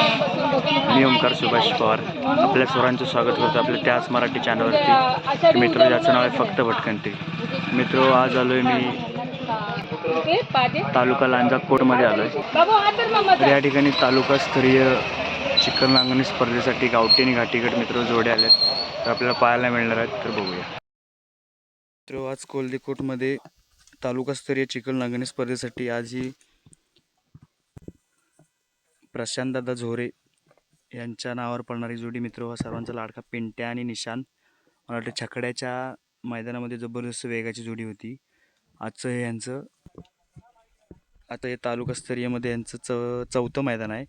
मी ओंकार सुभाष पवार. आपल्या सर्वांचं स्वागत करतो आपल्या त्याच मराठी चॅनलवरती. मित्र ज्याचं नाव आहे फक्त भटकंती. मित्र आज आलो आहे मी तालुका लांजा कोटमध्ये आलो आहे तर या ठिकाणी तालुकास्तरीय चिकन नांगणी स्पर्धेसाठी गावठी आणि घाटीगट मित्र जोडे आले आहेत तर आपल्याला पाहायला मिळणार आहेत तर बघूया. मित्र आज कोल्दीकोटमध्ये तालुकास्तरीय चिकन नांगणी स्पर्धेसाठी आज ही प्रशांतदादा झोरे यांच्या नावावर पडणारी जोडी मित्र हा सर्वांचा लाडका पिंट्या आणि निशान मला वाटतं छकड्याच्या मैदानामध्ये जबरदस्त वेगाची जोडी होती. आजचं हे यांचं आता हे तालुकास्तरीयमध्ये यांचं च चौथं मैदान आहे.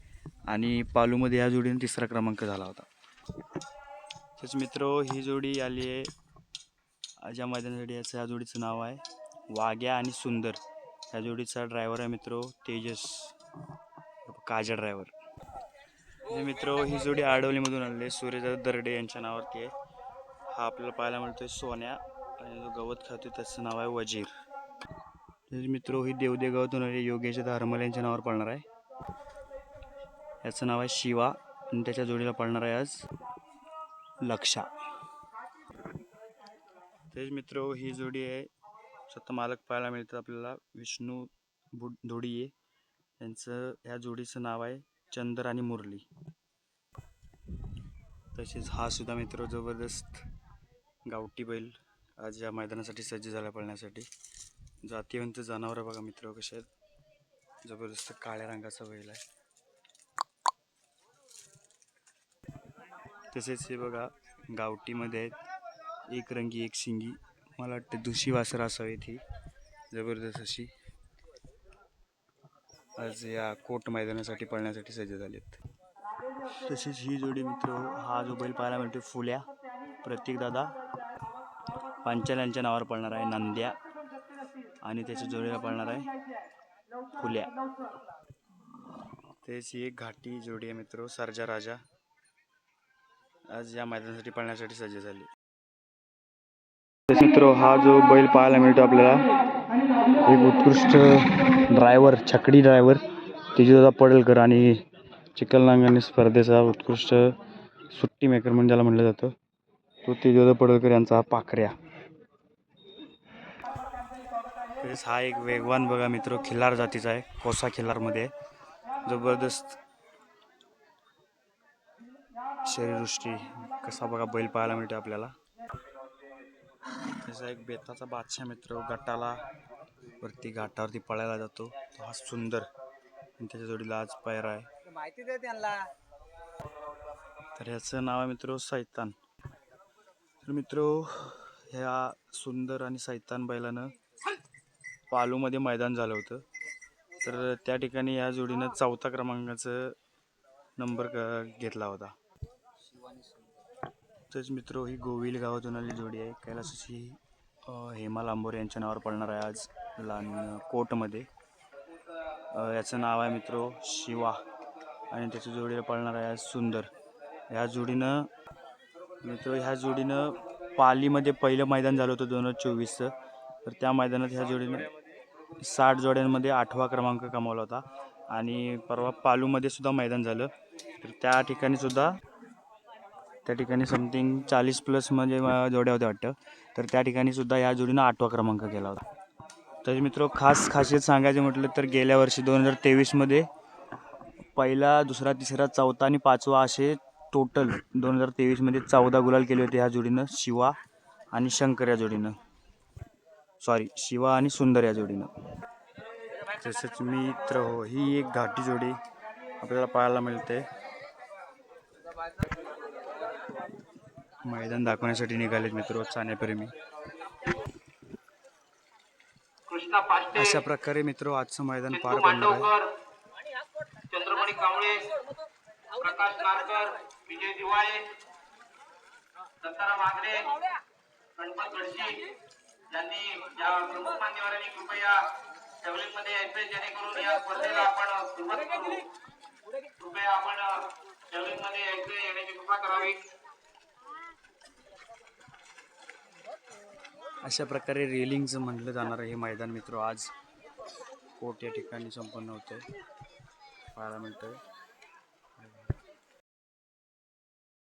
आणि पालूमध्ये ह्या जोडीने तिसरा क्रमांक झाला होता. तसेच मित्र हो, ही जोडी आली आहे. आज मैदानासाठी याचं या जोडीचं नाव आहे. वाग्या आणि सुंदर. या जोडीचा ड्रायव्हर आहे मित्र हो, तेजस. काजळ ड्रायव्हर मित्र ही जोडी आडवलीमधून आणली सूर्यदा दर्डे यांच्या नावावरती आहे. हा आपल्याला पाहायला मिळतोय सोन्या आणि जो गवत खातो त्याचं नाव आहे वजीर. मित्र ही देवदे गावातून आले योगेश धारमल यांच्या नावावर पळणार आहे. याचं नाव आहे शिवा आणि त्याच्या जोडीला पळणार आहे आज लक्षा. तेच मित्र ही जोडी आहे. स्वतः मालक पाहायला मिळतात आपल्याला. विष्णू बुड धोडिये यांचं ह्या जोडीचं नाव आहे चंदर आणि मुरली. तसेच हा सुद्धा मित्र जबरदस्त गावठी बैल आज या मैदानासाठी सज्ज झाला पळण्यासाठी. जातीवंत जनावर बघा मित्र कसे आहेत. जबरदस्त काळ्या रंगाचा बैल आहे. तसेच हे बघा गावठीमध्ये आहेत. एक रंगी एक शिंगी. मला वाटतं दुशी वासर असावीत ही. जबरदस्त अशी आज या कोट मैदानासाठी पळण्यासाठी सज्ज झालेत. तशीच ही जोडी मित्र हा जो बैल पाहायला मिळतो फुल्या प्रतीक दादा पांचाल यांच्या नावावर पळणार आहे नंद्या आणि त्याच्या जोडीला पळणार आहे फुल्या. तेच ही एक घाटी जोडी आहे मित्र सर्जा राजा. आज या मैदानासाठी पळण्यासाठी सज्ज झाली. मित्र हा जो बैल पाहायला मिळतो आपल्याला एक उत्कृष्ट ड्रायव्हर छकडी ड्रायव्हर तेजदादा पडलकर आणि चिखलनांगणी स्पर्धेचा उत्कृष्ट सुट्टी मेकर म्हणून ज्याला म्हटलं जातं तो तेजदादा पडलकर यांचा हा पाखऱ्या. तसेच हा एक वेगवान बघा मित्र खिल्लार जातीचा आहे कोसा खिल्लारमध्ये जबरदस्त शरीरदृष्टी कसा बघा बैल पाहायला मिळतो आपल्याला. त्याचा एक बेताचा बादशाह मित्र गटाला वरती घाटावरती पळायला जातो. तो हा सुंदर आणि त्याच्या जोडीला आज पायरा आहे. माहिती दे त्यांना. तर ह्याचं नाव आहे मित्र सैतान. तर मित्र ह्या सुंदर आणि सैतान बैलानं पालूमध्ये मैदान झालं होतं. तर त्या ठिकाणी या जोडीनं चौथा क्रमांकाचं नंबर क- घेतला होता. तेच मित्र ही गोविल गावातून आलेली जोडी आहे. कैलासाची अं, हेमा लांबोर यांच्या नावावर पडणार आहे आज. लहान कोटमध्ये याचं नाव आहे मित्र शिवा. आणि त्याच्या जोडीला पळणार आहे सुंदर. ह्या जोडीनं मित्र ह्या जोडीनं पालीमध्ये पहिलं मैदान झालं होतं दोन हजार चोवीसचं. तर त्या मैदानात ह्या जोडीनं साठ जोड्यांमध्ये आठवा क्रमांक कमावला होता. आणि परवा पालूमध्ये सुद्धा मैदान झालं. तर त्या ठिकाणी सुद्धा त्या ठिकाणी समथिंग चाळीस प्लस म्हणजे जोड्या होत्या वाटतं. तर त्या ठिकाणी सुद्धा ह्या जोडीनं आठवा क्रमांक केला होता. तर मित्र खास खासियत सांगायचं म्हटलं तर गेल्या वर्षी दोन हजार तेवीसमध्ये पहिला दुसरा तिसरा चौथा आणि पाचवा असे टोटल दोन हजार तेवीसमध्ये चौदा गुलाल केले होते ह्या जोडीनं शिवा आणि शंकर या जोडीनं. सॉरी शिवा आणि सुंदर या जोडीनं. तसंच मित्र हो ही एक घाटी जोडी आपल्याला पाहायला मिळते. मैदान दाखवण्यासाठी निघालेत मित्र चाण्याप्रेमी. अशा प्रकारे मित्र आजचं मैदान पार पडणार आहे. चंद्रमणी कावळे प्रकाश नारकर विजय दिवाळे दत्ताराम आगरे गणपत गडशी यांनी या प्रमुख मान्यवरांनी कृपया ट्रॅव्हलिंगमध्ये यायचे जेणेकरून या स्पर्धेला आपण सुरुवात करू. कृपया आपण ट्रॅव्हलिंगमध्ये यायचे येण्याची कृपा करावी. अशा प्रकारे रेलिंगचं म्हटलं जाणारं हे मैदान मित्र आज कोट या ठिकाणी संपन्न होतं पाहायला मिळतंय.